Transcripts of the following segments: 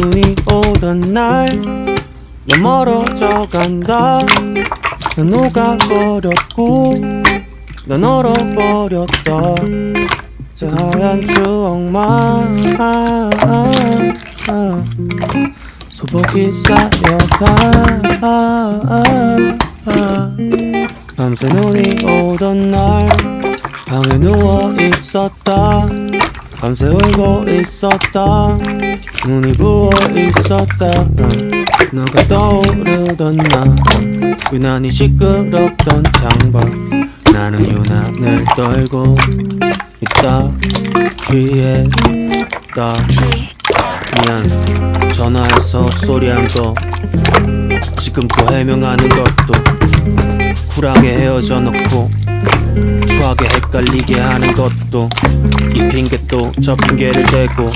눈이 오던 날 너 멀어져 간다. 난 녹아버렸고 난 얼어버렸다. 새하얀 추억만. 소복이 쌓여가 밤새 눈이 오던 날 방에 누워 있었다 밤새 울고 있었다. 눈이 부어 있었다. 너가 떠오르던 나. 유난히 시끄럽던 창밖 나는 유난을 떨고 있다. 취했다 미안. 전화해서 소리 한 거. 지금 또 해명하는 것도 쿨하게 헤어져 놓고 추하게 헷갈리게 하는 것도 이 핑계 또 저 핑계를 대고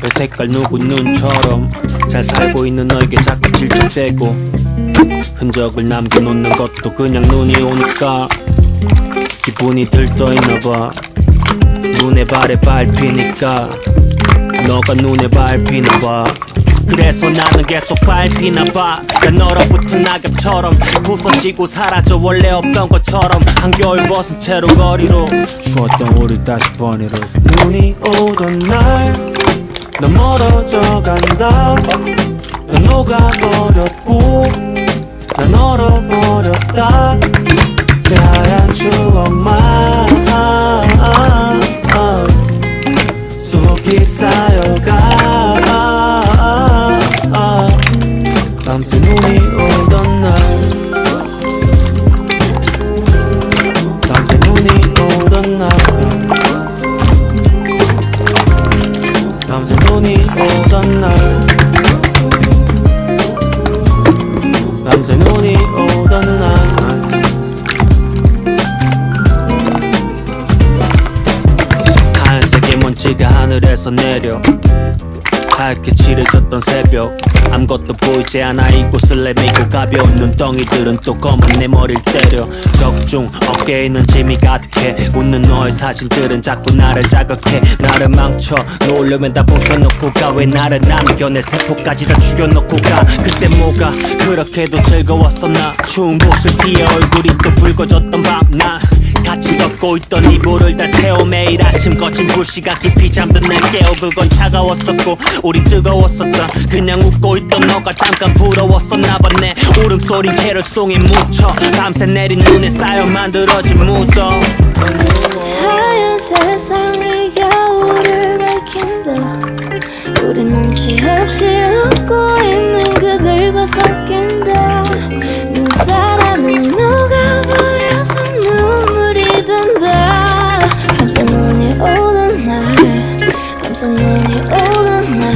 별 색깔 누구 눈처럼 잘 살고 있는 너에게 자꾸 질척대고 흔적을 남겨놓는 것도 그냥 눈이 오니까 기분이 들떠있나봐. 눈에 발에 밟히니까 너가 눈에 밟히나봐 그래서 나는 계속 밟히나 봐. 난 얼어붙은 낙엽처럼 부서지고 사라져 원래 없던 것처럼 한겨울 벗은 채로 거리로 추웠던 우리 다시 번이로 눈이 오던 날너 멀어져 간다. 넌 녹아버렸고 난 얼어버렸다. 새하얀 추억만 속이 쌓여가 오던 날. 밤새 눈이 오던 날. 하얀색의 먼지가 하늘에서 내려 하얗게 칠해졌던 새벽. 아무것도 보이지 않아 이곳을 내밀고 가벼운 눈덩이들은 또 검은 내 머리를 때려. 적중 어깨에 있는 짐이 가득해. 웃는 너의 사진들은 자꾸 나를 자극해. 나를 망쳐 놓으려면 다 부셔놓고 가. 왜 나를 남겨? 내 세포까지 다 죽여놓고 가. 그때 뭐가 그렇게도 즐거웠었나? 추운 곳을 피해 얼굴이 또 붉어졌던 밤나 덮고 있던 이불을 다 태워 매일 아침 거친 불씨가 깊이 잠든 날 깨워 그건 차가웠었고 우린 뜨거웠었다. 그냥 웃고 있던 너가 잠깐 부러웠었나 봐내 울음소린 캐럴송이 묻혀 밤새 내린 눈에 쌓여 만들어진 무덤. 하얀 세상이 겨울을 밝힌다. 우리 눈치 없이 웃고 있는 그들과 섞인 항상 눈이 오는 날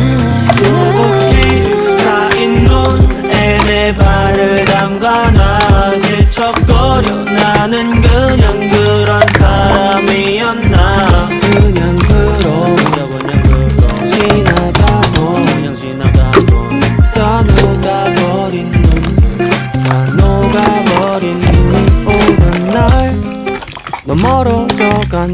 소복기 사인 눈에 발을 담가나 질척거려 나는 그냥 그런 사람이었나 그냥 그런 그냥 그런 지나가도 그냥 지나가도 다 녹아버린 눈다 녹아버린 눈 오는 날 너 멀어져간